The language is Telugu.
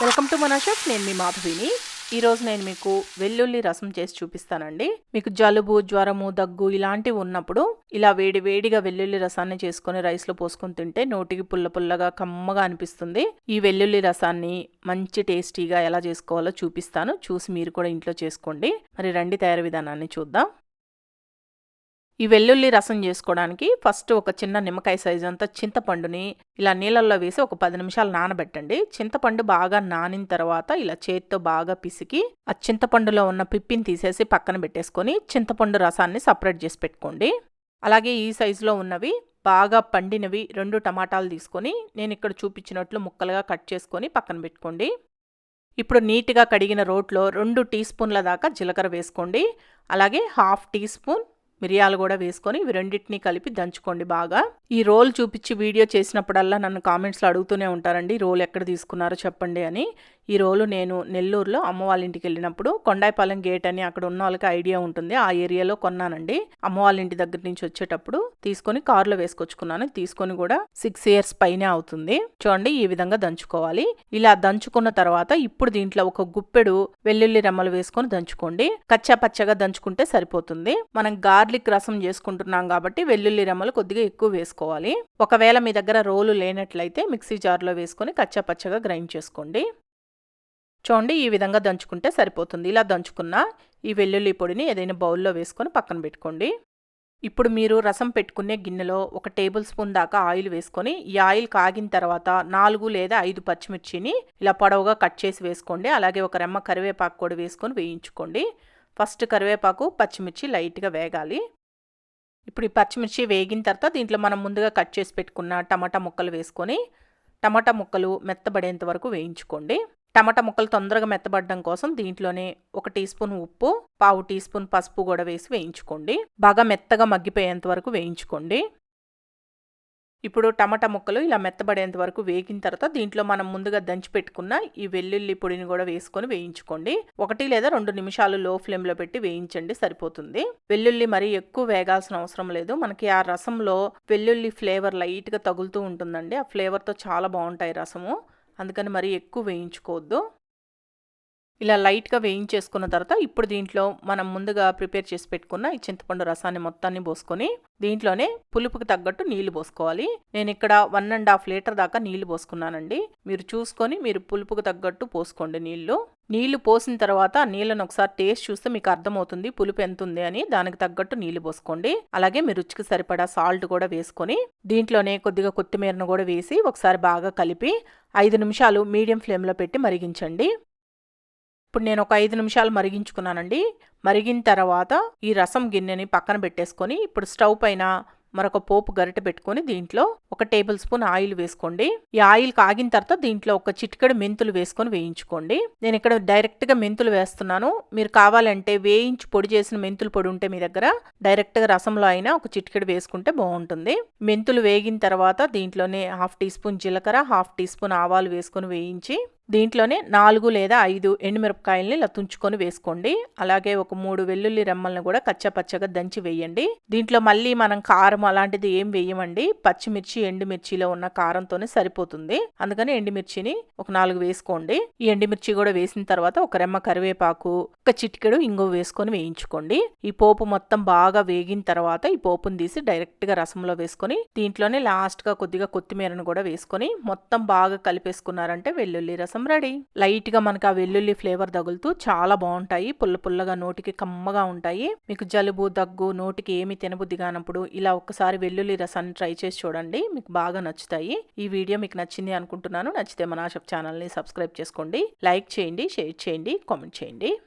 వెల్కమ్ టు మన నేను మీ మాధవిని. ఈరోజు నేను మీకు వెల్లుల్లి రసం చేసి చూపిస్తానండి. మీకు జలుబు జ్వరము దగ్గు ఇలాంటివి ఉన్నప్పుడు ఇలా వేడి వేడిగా వెల్లుల్లి రసాన్ని చేసుకొని రైస్లో పోసుకొని తింటే నోటికి పుల్ల పుల్లగా కమ్మగా అనిపిస్తుంది. ఈ వెల్లుల్లి రసాన్ని మంచి టేస్టీగా ఎలా చేసుకోవాలో చూపిస్తాను. చూసి మీరు కూడా ఇంట్లో చేసుకోండి. మరి రండి తయారీ విధానాన్ని చూద్దాం. ఈ వెల్లుల్లి రసం చేసుకోవడానికి ఫస్ట్ ఒక చిన్న నిమ్మకాయ సైజు అంతా చింతపండుని ఇలా నీళ్ళల్లో వేసి ఒక పది నిమిషాలు నానబెట్టండి. చింతపండు బాగా నానిన తర్వాత ఇలా చేతితో బాగా పిసికి ఆ చింతపండులో ఉన్న పిప్పిని తీసేసి పక్కన పెట్టేసుకొని చింతపండు రసాన్ని సపరేట్ చేసి పెట్టుకోండి. అలాగే ఈ సైజులో ఉన్నవి బాగా పండినవి రెండు టమాటాలు తీసుకొని నేను ఇక్కడ చూపించినట్లు ముక్కలుగా కట్ చేసుకొని పక్కన పెట్టుకోండి. ఇప్పుడు నీట్గా కడిగిన రోట్లో రెండు టీ స్పూన్ల దాకా జీలకర్ర వేసుకోండి. అలాగే హాఫ్ టీ స్పూన్ మిరియాలు కూడా వేసుకొని ఇవి రెండింటినీ కలిపి దంచుకోండి బాగా. ఈ రోల్ చూపించి వీడియో చేసినప్పుడల్లా నన్ను కామెంట్స్లో అడుగుతూనే ఉంటారండి రోల్ ఎక్కడ తీసుకున్నారో చెప్పండి అని. ఈ రోలు నేను నెల్లూరులో అమ్మ వాళ్ళ ఇంటికి వెళ్ళినప్పుడు కొండాయిపాలెం గేట్ అని అక్కడ ఉన్న వాళ్ళకి ఐడియా ఉంటుంది. ఆ ఏరియాలో కొన్నానండి. అమ్మ వాళ్ళ ఇంటి దగ్గర నుంచి వచ్చేటప్పుడు తీసుకొని కారులో వేసుకొచ్చుకున్నాను. తీసుకొని కూడా సిక్స్ ఇయర్స్ పైనే అవుతుంది. చూడండి ఈ విధంగా దంచుకోవాలి. ఇలా దంచుకున్న తర్వాత ఇప్పుడు దీంట్లో ఒక గుప్పెడు వెల్లుల్లి రెమ్మలు వేసుకొని దంచుకోండి. కచ్చా పచ్చగా దంచుకుంటే సరిపోతుంది. మనం గార్లిక్ రసం చేసుకుంటున్నాం కాబట్టి వెల్లుల్లి రెమ్మలు కొద్దిగా ఎక్కువ వేసుకోవాలి. ఒకవేళ మీ దగ్గర రోలు లేనట్లయితే మిక్సీ జార్లో వేసుకొని కచ్చా పచ్చగా గ్రైండ్ చేసుకోండి. చూడండి ఈ విధంగా దంచుకుంటే సరిపోతుంది. ఇలా దంచుకున్న ఈ వెల్లుల్లి పొడిని ఏదైనా బౌల్లో వేసుకొని పక్కన పెట్టుకోండి. ఇప్పుడు మీరు రసం పెట్టుకునే గిన్నెలో ఒక టేబుల్ స్పూన్ దాకా ఆయిల్ వేసుకొని ఈ ఆయిల్ కాగిన తర్వాత నాలుగు లేదా ఐదు పచ్చిమిర్చిని ఇలా పొడవుగా కట్ చేసి వేసుకోండి. అలాగే ఒక రెమ్మ కరివేపాకు కూడా వేసుకొని వేయించుకోండి. ఫస్ట్ కరివేపాకు పచ్చిమిర్చి లైట్గా వేగాలి. ఇప్పుడు ఈ పచ్చిమిర్చి వేగిన తర్వాత దీంట్లో మనం ముందుగా కట్ చేసి పెట్టుకున్న టమాటా ముక్కలు వేసుకొని టమాటా ముక్కలు మెత్తబడేంత వరకు వేయించుకోండి. టమాటా ముక్కలు తొందరగా మెత్తబడడం కోసం దీంట్లోనే ఒక టీ స్పూన్ ఉప్పు పావు టీ స్పూన్ పసుపు కూడా వేసి వేయించుకోండి. బాగా మెత్తగా మగ్గిపోయేంత వరకు వేయించుకోండి. ఇప్పుడు టమాటా ముక్కలు ఇలా మెత్తబడేంత వరకు వేగిన తర్వాత దీంట్లో మనం ముందుగా దంచి పెట్టుకున్న ఈ వెల్లుల్లి పొడిని కూడా వేసుకొని వేయించుకోండి. ఒకటి లేదా రెండు నిమిషాలు లో ఫ్లేమ్లో పెట్టి వేయించండి సరిపోతుంది. వెల్లుల్లి మరీ ఎక్కువ వేగాల్సిన అవసరం లేదు. మనకి ఆ రసంలో వెల్లుల్లి ఫ్లేవర్ లైట్గా తగులుతూ ఉంటుందండి. ఆ ఫ్లేవర్తో చాలా బాగుంటాయి రసము. అందుకని మరీ ఎక్కువ వేయించుకోవద్దు. ఇలా లైట్గా వేయించేసుకున్న తర్వాత ఇప్పుడు దీంట్లో మనం ముందుగా ప్రిపేర్ చేసి పెట్టుకున్న ఈ చింతపండు రసాన్ని మొత్తాన్ని పోసుకొని దీంట్లోనే పులుపుకి తగ్గట్టు నీళ్ళు పోసుకోవాలి. నేను ఇక్కడ వన్ అండ్ హాఫ్ లీటర్ దాకా నీళ్ళు పోసుకున్నానండి. మీరు చూసుకొని మీరు పులుపుకి తగ్గట్టు పోసుకోండి నీళ్ళు. నీళ్ళు పోసిన తర్వాత నీళ్ళను ఒకసారి టేస్ట్ చూస్తే మీకు అర్థమవుతుంది పులుపు ఎంత ఉంది అని. దానికి తగ్గట్టు నీళ్ళు పోసుకోండి. అలాగే మీ రుచికి సరిపడా సాల్ట్ కూడా వేసుకొని దీంట్లోనే కొద్దిగా కొత్తిమీరను కూడా వేసి ఒకసారి బాగా కలిపి ఐదు నిమిషాలు మీడియం ఫ్లేమ్లో పెట్టి మరిగించండి. ఇప్పుడు నేను ఒక ఐదు నిమిషాలు మరిగించుకున్నానండి. మరిగిన తర్వాత ఈ రసం గిన్నెని పక్కన పెట్టేసుకొని ఇప్పుడు స్టవ్ పైన మరొక పోపు గరిటె పెట్టుకొని దీంట్లో ఒక టేబుల్ స్పూన్ ఆయిల్ వేసుకోండి. ఈ ఆయిల్ కాగిన తర్వాత దీంట్లో ఒక చిటికెడు మెంతులు వేసుకొని వేయించుకోండి. నేను ఇక్కడ డైరెక్ట్గా మెంతులు వేస్తున్నాను. మీరు కావాలంటే వేయించి పొడి చేసిన మెంతులు పొడి ఉంటే మీ దగ్గర డైరెక్ట్గా రసంలో అయినా ఒక చిటికెడు వేసుకుంటే బాగుంటుంది. మెంతులు వేగిన తర్వాత దీంట్లోనే హాఫ్ టీ స్పూన్ జీలకర్ర హాఫ్ టీ స్పూన్ ఆవాలు వేసుకొని వేయించి దీంట్లోనే నాలుగు లేదా ఐదు ఎండుమిరపకాయల్ని ఇలా తుంచుకొని వేసుకోండి. అలాగే ఒక మూడు వెల్లుల్లి రెమ్మల్ని కూడా కచ్చపచ్చగా దంచి వేయండి. దీంట్లో మళ్ళీ మనం కారం అలాంటిది ఏం వేయమండి. పచ్చిమిర్చి ఎండుమిర్చిలో ఉన్న కారంతోనే సరిపోతుంది. అందుకని ఎండుమిర్చిని ఒక నాలుగు వేసుకోండి. ఈ ఎండుమిర్చి కూడా వేసిన తర్వాత ఒక రెమ్మ కరివేపాకు ఒక చిటికెడు ఇంగువ వేసుకొని వేయించుకోండి. ఈ పోపు మొత్తం బాగా వేగిన తర్వాత ఈ పోపుని తీసి డైరెక్ట్గా రసంలో వేసుకొని దీంట్లోనే లాస్ట్గా కొద్దిగా కొత్తిమీరను కూడా వేసుకొని మొత్తం బాగా కలిపేసుకున్నారంటే వెల్లుల్లి రసం రెడీ. లైట్గా మనకు ఆ వెల్లుల్లి ఫ్లేవర్ తగులుతూ చాలా బాగుంటాయి. పుల్ల పుల్లగా నోటికి కమ్మగా ఉంటాయి. మీకు జలుబు దగ్గు నోటికి ఏమి తినబుద్ధి కానప్పుడు ఇలా ఒక్కసారి వెల్లుల్లి రసాన్ని ట్రై చేసి చూడండి. మీకు బాగా నచ్చుతాయి. ఈ వీడియో మీకు నచ్చింది అనుకుంటున్నాను. నచ్చితే మన ఛానల్ని సబ్స్క్రైబ్ చేసుకోండి. లైక్ చేయండి షేర్ చేయండి కామెంట్ చేయండి.